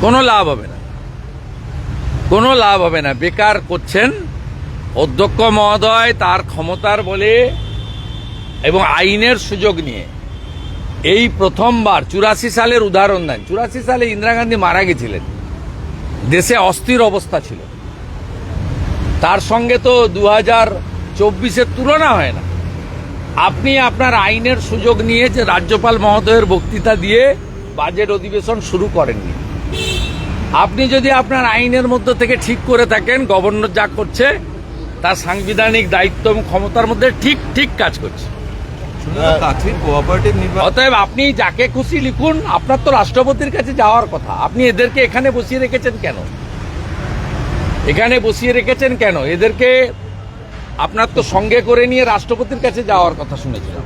কোনো লাভ হবে না। কোনো লাভ হবে না। বেকার করছেন অধ্যক্ষ মহোদয় তার ক্ষমতার বলে এবং আইনের সুযোগ নিয়ে। এই প্রথমবার, চুরাশি সালের উদাহরণ দেন। চুরাশি সালে ইন্দিরা গান্ধী মারা গেছিলেন। দেশে অস্থির অবস্থা ছিল। তার সঙ্গে তো দু হাজার চব্বিশের তুলনা হয় না। আপনি আপনার আইনের সুযোগ নিয়ে যে রাজ্যপাল মহোদয়ের বক্তৃতা দিয়ে বাজেট অধিবেশন শুরু করেননি। আপনি যদি আপনার আইনের মধ্যে থেকে ঠিক করে থাকেন গভর্নর যা করছে তার সাংবিধানিক দায়িত্ব এবং ক্ষমতার মধ্যে ঠিক ঠিক কাজ করছে। অতএব আপনি যাকে খুশি লিখুন আপনার তো রাষ্ট্রপতির কাছে যাওয়ার কথা। আপনি এদেরকে এখানে বসিয়ে রেখেছেন কেন? এখানে বসিয়ে রেখেছেন কেন? এদেরকে আপনার তো সঙ্গে করে নিয়ে রাষ্ট্রপতির কাছে যাওয়ার কথা শুনেছিলাম।